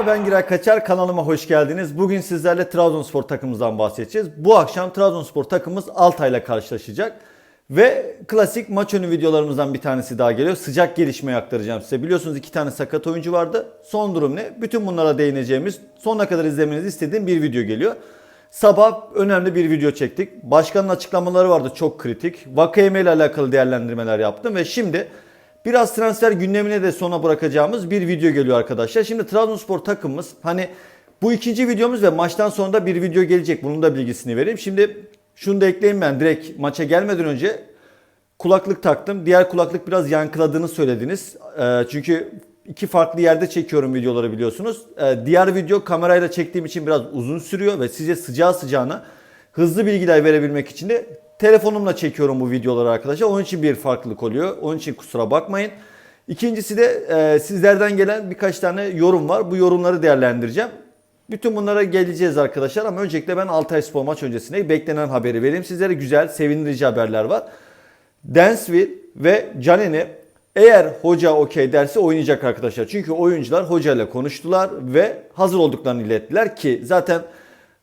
Merhaba ben Giray Kaçar kanalıma hoş geldiniz. Bugün sizlerle Trabzonspor takımımızdan bahsedeceğiz. Bu akşam Trabzonspor takımımız Altay'la karşılaşacak. Ve klasik maç önü videolarımızdan bir tanesi daha geliyor. Sıcak gelişmeyi aktaracağım size. Biliyorsunuz iki tane sakat oyuncu vardı. Son durum ne? Bütün bunlara değineceğimiz, sonuna kadar izlemenizi istediğim bir video geliyor. Sabah önemli bir video çektik. Başkanın açıklamaları vardı çok kritik. Vakayeme ile alakalı değerlendirmeler yaptım ve şimdi biraz transfer gündemine de sona bırakacağımız bir video geliyor arkadaşlar. Şimdi Trabzonspor takımımız hani bu ikinci videomuz ve maçtan sonra da bir video gelecek. Bunun da bilgisini vereyim. Şimdi şunu da ekleyeyim ben direkt maça gelmeden önce kulaklık taktım. Diğer kulaklık biraz yankıladığını söylediniz. Ee, çünkü iki farklı yerde çekiyorum videoları biliyorsunuz. Ee, diğer video kamerayla çektiğim için biraz uzun sürüyor ve size sıcağı sıcağına hızlı bilgiler verebilmek için de telefonumla çekiyorum bu videoları arkadaşlar. Onun için bir farklılık oluyor. Onun için kusura bakmayın. İkincisi de e, sizlerden gelen birkaç tane yorum var. Bu yorumları değerlendireceğim. Bütün bunlara geleceğiz arkadaşlar ama öncelikle ben Altay Spor maç öncesinde beklenen haberi vereyim. Sizlere güzel, sevindirici haberler var. Dansville ve Canini eğer hoca okey derse oynayacak arkadaşlar. Çünkü oyuncular hocayla konuştular ve hazır olduklarını ilettiler ki zaten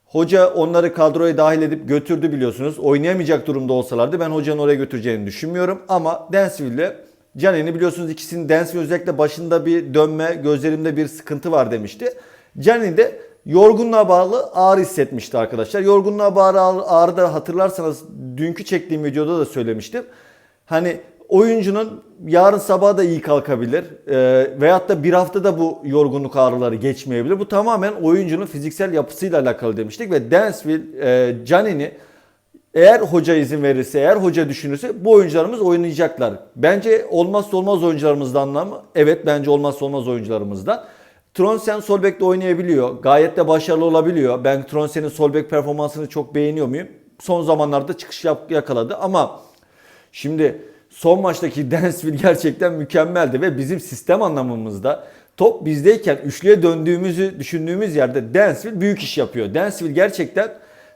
hoca onları kadroya dahil edip götürdü biliyorsunuz. Oynayamayacak durumda olsalardı ben hocanın oraya götüreceğini düşünmüyorum. Ama Dansville ile Canini biliyorsunuz ikisinin Dansville özellikle başında bir dönme, gözlerimde bir sıkıntı var demişti. Canini de yorgunluğa bağlı ağrı hissetmişti arkadaşlar. Yorgunluğa bağlı ağrı da hatırlarsanız dünkü çektiğim videoda da söylemiştim. Hani oyuncunun yarın sabah da iyi kalkabilir. E, veyahut da bir haftada bu yorgunluk ağrıları geçmeyebilir. Bu tamamen oyuncunun fiziksel yapısıyla alakalı demiştik. Ve Dansville, e, Canini eğer hoca izin verirse, eğer hoca düşünürse bu oyuncularımız oynayacaklar. Bence olmazsa olmaz oyuncularımızdan anlamı. Evet bence olmazsa olmaz oyuncularımızdan. Tronsen sol bekte oynayabiliyor. Gayet de başarılı olabiliyor. Ben Tronsen'in sol bek performansını çok beğeniyor muyum? Son zamanlarda çıkış yakaladı ama şimdi son maçtaki Dansville gerçekten mükemmeldi ve bizim sistem anlamımızda top bizdeyken üçlüye döndüğümüzü düşündüğümüz yerde Dansville büyük iş yapıyor. Dansville gerçekten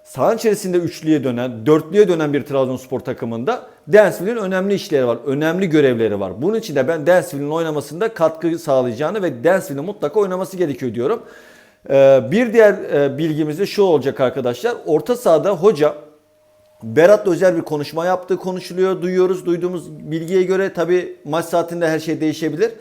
saha içerisinde üçlüye dönen, dörtlüye dönen bir Trabzonspor takımında Dansville'in önemli işleri var, önemli görevleri var. Bunun için de ben Dansville'in oynamasında katkı sağlayacağını ve Dansville'in mutlaka oynaması gerekiyor diyorum. Ee, bir diğer e, bilgimiz de şu olacak arkadaşlar. Orta sahada hoca Berat'la özel bir konuşma yaptığı konuşuluyor. Duyuyoruz. Duyduğumuz bilgiye göre tabi maç saatinde her şey değişebilir.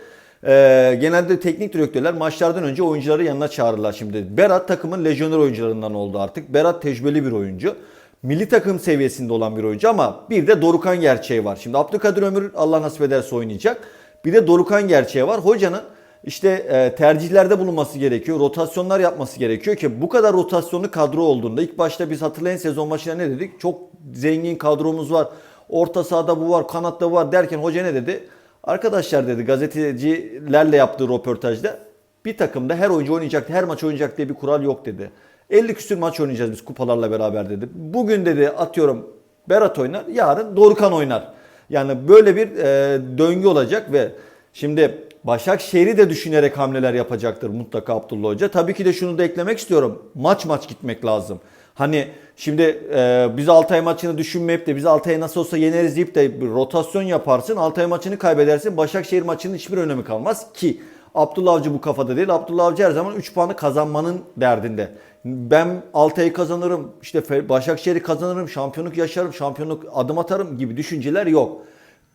Ee, genelde teknik direktörler maçlardan önce oyuncuları yanına çağırırlar şimdi. Berat takımın lejyoner oyuncularından oldu artık. Berat tecrübeli bir oyuncu. Milli takım seviyesinde olan bir oyuncu ama bir de Dorukan gerçeği var. Şimdi Abdülkadir Ömür Allah nasip ederse oynayacak. Bir de Dorukan gerçeği var. Hocanın işte e, tercihlerde bulunması gerekiyor. Rotasyonlar yapması gerekiyor ki bu kadar rotasyonlu kadro olduğunda ilk başta biz hatırlayın sezon başında ne dedik? Çok zengin kadromuz var. Orta sahada bu var, kanatta bu var derken hoca ne dedi? Arkadaşlar dedi gazetecilerle yaptığı röportajda bir takımda her oyuncu oynayacak, her maç oynayacak diye bir kural yok dedi. 50 küsür maç oynayacağız biz kupalarla beraber dedi. Bugün dedi atıyorum Berat oynar, yarın Dorukan oynar. Yani böyle bir e, döngü olacak ve şimdi Başakşehir'i de düşünerek hamleler yapacaktır mutlaka Abdullah Hoca. Tabii ki de şunu da eklemek istiyorum. Maç maç gitmek lazım. Hani şimdi e, biz Altay maçını düşünmeyip de biz Altay'ı nasıl olsa yeneriz deyip de bir rotasyon yaparsın. Altay maçını kaybedersin. Başakşehir maçının hiçbir önemi kalmaz ki Abdullah Avcı bu kafada değil. Abdullah Avcı her zaman 3 puanı kazanmanın derdinde. Ben Altay'ı kazanırım, işte Başakşehir'i kazanırım, şampiyonluk yaşarım, şampiyonluk adım atarım gibi düşünceler yok.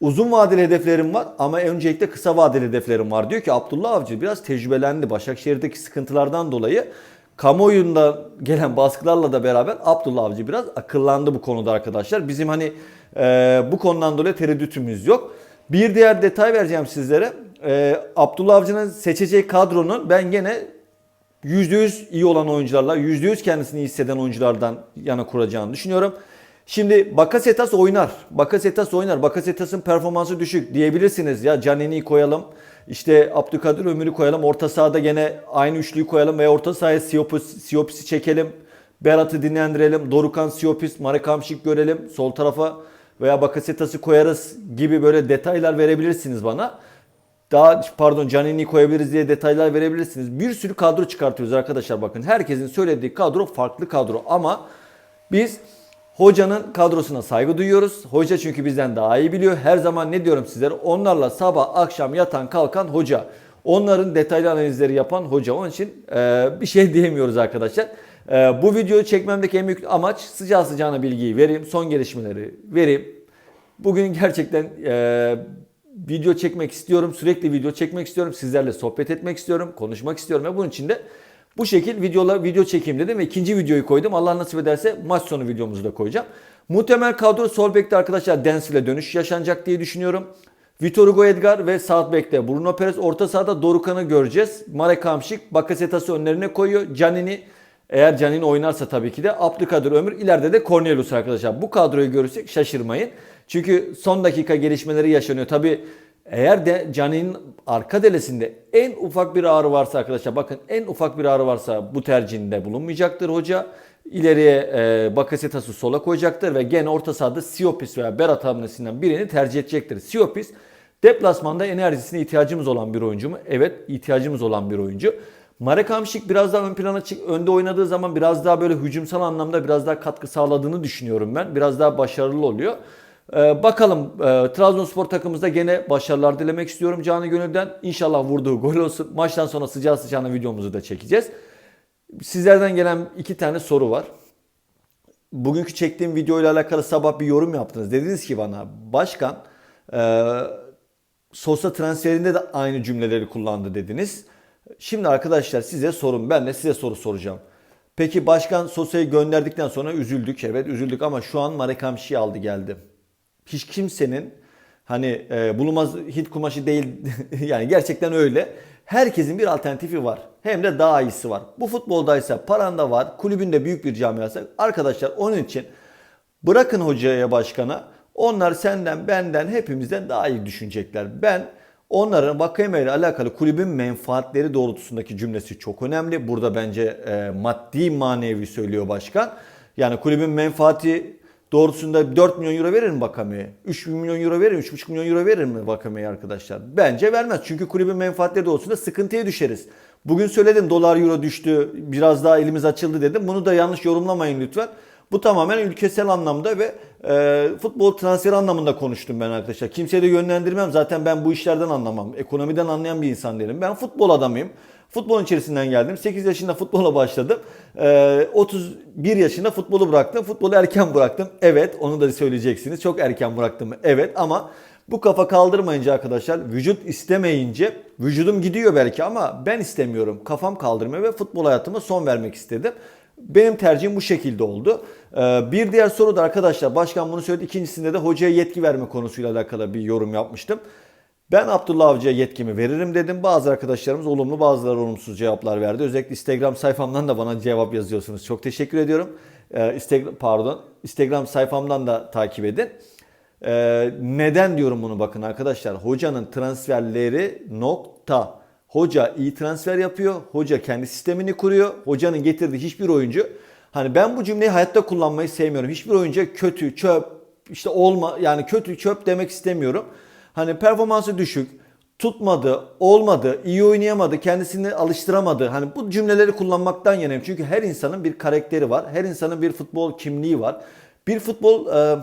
Uzun vadeli hedeflerim var ama öncelikle kısa vadeli hedeflerim var. Diyor ki Abdullah Avcı biraz tecrübelendi. Başakşehir'deki sıkıntılardan dolayı kamuoyunda gelen baskılarla da beraber Abdullah Avcı biraz akıllandı bu konuda arkadaşlar. Bizim hani e, bu konudan dolayı tereddütümüz yok. Bir diğer detay vereceğim sizlere. E, Abdullah Avcı'nın seçeceği kadronun ben gene %100 iyi olan oyuncularla, %100 kendisini hisseden oyunculardan yana kuracağını düşünüyorum. Şimdi Bakasetas oynar. Bakasetas oynar. Bakasetas'ın performansı düşük diyebilirsiniz. Ya Canini'yi koyalım. İşte Abdülkadir Ömür'ü koyalım. Orta sahada gene aynı üçlüyü koyalım ve orta sahaya Siopis, Siopis'i çekelim. Berat'ı dinlendirelim. Dorukan, Siopis, Marek Hamşik görelim. Sol tarafa veya Bakasetas'ı koyarız gibi böyle detaylar verebilirsiniz bana. Daha pardon Canini'yi koyabiliriz diye detaylar verebilirsiniz. Bir sürü kadro çıkartıyoruz arkadaşlar bakın. Herkesin söylediği kadro farklı kadro ama biz Hocanın kadrosuna saygı duyuyoruz. Hoca çünkü bizden daha iyi biliyor. Her zaman ne diyorum sizlere? Onlarla sabah akşam yatan kalkan hoca. Onların detaylı analizleri yapan hoca. Onun için e, bir şey diyemiyoruz arkadaşlar. E, bu videoyu çekmemdeki en büyük amaç sıcağı sıcağına bilgiyi vereyim. Son gelişmeleri vereyim. Bugün gerçekten e, video çekmek istiyorum. Sürekli video çekmek istiyorum. Sizlerle sohbet etmek istiyorum. Konuşmak istiyorum ve bunun için de bu şekil videolar video çekeyim dedim ve ikinci videoyu koydum. Allah nasip ederse maç sonu videomuzu da koyacağım. Muhtemel kadro sol bekte arkadaşlar Dens ile dönüş yaşanacak diye düşünüyorum. Vitor Hugo Edgar ve sağ bekte Bruno Perez orta sahada Dorukan'ı göreceğiz. Marek Hamşik Bakasetas'ı önlerine koyuyor. Canini eğer Canini oynarsa tabii ki de Abdülkadir Ömür ileride de Cornelius arkadaşlar. Bu kadroyu görürsek şaşırmayın. Çünkü son dakika gelişmeleri yaşanıyor. Tabii eğer de Canini'nin arka delesinde en ufak bir ağrı varsa arkadaşlar bakın en ufak bir ağrı varsa bu tercihinde bulunmayacaktır hoca. İleriye e, Bakasetas'ı sola koyacaktır ve gene orta sahada Siopis veya Berat hamlesinden birini tercih edecektir. Siopis deplasmanda enerjisine ihtiyacımız olan bir oyuncu mu? Evet ihtiyacımız olan bir oyuncu. Marek Hamşik biraz daha ön plana çık, önde oynadığı zaman biraz daha böyle hücumsal anlamda biraz daha katkı sağladığını düşünüyorum ben. Biraz daha başarılı oluyor. Ee, bakalım e, Trabzonspor takımımızda gene başarılar dilemek istiyorum canı gönülden. İnşallah vurduğu gol olsun. Maçtan sonra sıcağı sıcağına videomuzu da çekeceğiz. Sizlerden gelen iki tane soru var. Bugünkü çektiğim video ile alakalı sabah bir yorum yaptınız. Dediniz ki bana başkan e, Sosa transferinde de aynı cümleleri kullandı dediniz. Şimdi arkadaşlar size sorun. Ben de size soru soracağım. Peki başkan Sosa'yı gönderdikten sonra üzüldük. Evet üzüldük ama şu an Marek Hamşik'i aldı geldi. Hiç kimsenin hani e, bulunmaz hit kumaşı değil yani gerçekten öyle. Herkesin bir alternatifi var. Hem de daha iyisi var. Bu futboldaysa paranda var. Kulübünde büyük bir camiası. Arkadaşlar onun için bırakın hocaya başkana. Onlar senden benden hepimizden daha iyi düşünecekler. Ben onların Vakayeme ile alakalı kulübün menfaatleri doğrultusundaki cümlesi çok önemli. Burada bence e, maddi manevi söylüyor başkan. Yani kulübün menfaati doğrultusunda 4 milyon euro verir mi Vakame'ye? 3 milyon euro verir mi? 3,5 milyon euro verir mi Vakame'ye arkadaşlar? Bence vermez. Çünkü kulübün menfaatleri doğrultusunda sıkıntıya düşeriz. Bugün söyledim dolar euro düştü, biraz daha elimiz açıldı dedim. Bunu da yanlış yorumlamayın lütfen. Bu tamamen ülkesel anlamda ve e, futbol transferi anlamında konuştum ben arkadaşlar. Kimseye de yönlendirmem. Zaten ben bu işlerden anlamam. Ekonomiden anlayan bir insan değilim. Ben futbol adamıyım. Futbolun içerisinden geldim. 8 yaşında futbola başladım. E, 31 yaşında futbolu bıraktım. Futbolu erken bıraktım. Evet onu da söyleyeceksiniz. Çok erken bıraktım. Evet ama bu kafa kaldırmayınca arkadaşlar vücut istemeyince vücudum gidiyor belki ama ben istemiyorum. Kafam kaldırmıyor ve futbol hayatıma son vermek istedim. Benim tercihim bu şekilde oldu. Ee, bir diğer soru da arkadaşlar başkan bunu söyledi. İkincisinde de hocaya yetki verme konusuyla alakalı bir yorum yapmıştım. Ben Abdullah Avcı'ya yetkimi veririm dedim. Bazı arkadaşlarımız olumlu bazıları olumsuz cevaplar verdi. Özellikle Instagram sayfamdan da bana cevap yazıyorsunuz. Çok teşekkür ediyorum. Ee, Instagram, pardon Instagram sayfamdan da takip edin. Ee, neden diyorum bunu bakın arkadaşlar. Hocanın transferleri nokta. Hoca iyi transfer yapıyor. Hoca kendi sistemini kuruyor. Hocanın getirdiği hiçbir oyuncu. Hani ben bu cümleyi hayatta kullanmayı sevmiyorum. Hiçbir oyuncu kötü, çöp, işte olma yani kötü, çöp demek istemiyorum. Hani performansı düşük, tutmadı, olmadı, iyi oynayamadı, kendisini alıştıramadı. Hani bu cümleleri kullanmaktan yanayım. Çünkü her insanın bir karakteri var. Her insanın bir futbol kimliği var. Bir futbol e,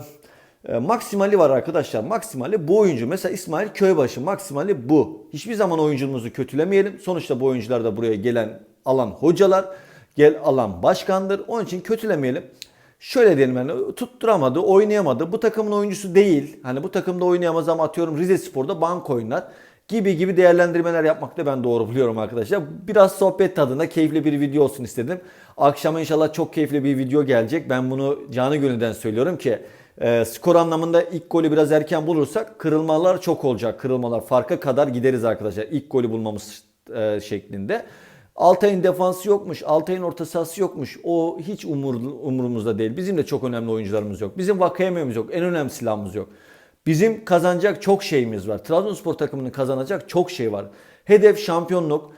e, maksimali var arkadaşlar. Maksimali bu oyuncu. Mesela İsmail Köybaşı maksimali bu. Hiçbir zaman oyuncumuzu kötülemeyelim. Sonuçta bu oyuncular da buraya gelen alan hocalar, gel alan başkandır. Onun için kötülemeyelim. Şöyle diyelim yani tutturamadı, oynayamadı. Bu takımın oyuncusu değil. Hani bu takımda oynayamaz ama atıyorum Rize Spor'da bank oynar gibi gibi değerlendirmeler yapmakta ben doğru buluyorum arkadaşlar. Biraz sohbet tadında keyifli bir video olsun istedim. Akşama inşallah çok keyifli bir video gelecek. Ben bunu canı gönülden söylüyorum ki e, skor anlamında ilk golü biraz erken bulursak kırılmalar çok olacak. Kırılmalar farka kadar gideriz arkadaşlar. İlk golü bulmamız e, şeklinde. Altay'ın defansı yokmuş, Altay'ın orta sahası yokmuş. O hiç umur, umurumuzda değil. Bizim de çok önemli oyuncularımız yok. Bizim Vakayememiz yok. En önemli silahımız yok. Bizim kazanacak çok şeyimiz var. Trabzonspor takımının kazanacak çok şey var. Hedef şampiyonluk.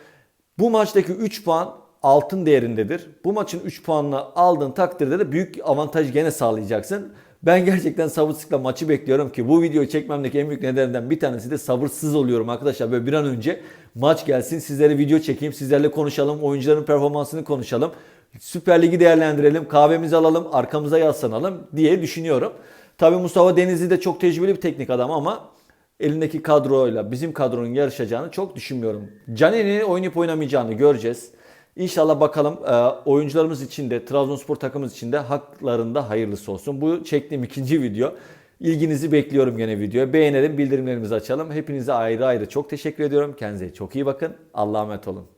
Bu maçtaki 3 puan altın değerindedir. Bu maçın 3 puanını aldığın takdirde de büyük avantaj gene sağlayacaksın. Ben gerçekten sabırsızlıkla maçı bekliyorum ki bu videoyu çekmemdeki en büyük nedenlerden bir tanesi de sabırsız oluyorum arkadaşlar. Böyle bir an önce maç gelsin sizlere video çekeyim sizlerle konuşalım oyuncuların performansını konuşalım. Süper Ligi değerlendirelim kahvemizi alalım arkamıza yaslanalım diye düşünüyorum. Tabi Mustafa Denizli de çok tecrübeli bir teknik adam ama elindeki kadroyla bizim kadronun yarışacağını çok düşünmüyorum. Caner'in oynayıp oynamayacağını göreceğiz. İnşallah bakalım e, oyuncularımız için de Trabzonspor takımımız için de haklarında hayırlısı olsun. Bu çektiğim ikinci video. İlginizi bekliyorum gene videoya. Beğenelim, bildirimlerimizi açalım. Hepinize ayrı ayrı çok teşekkür ediyorum. Kendinize çok iyi bakın. Allah'a emanet olun.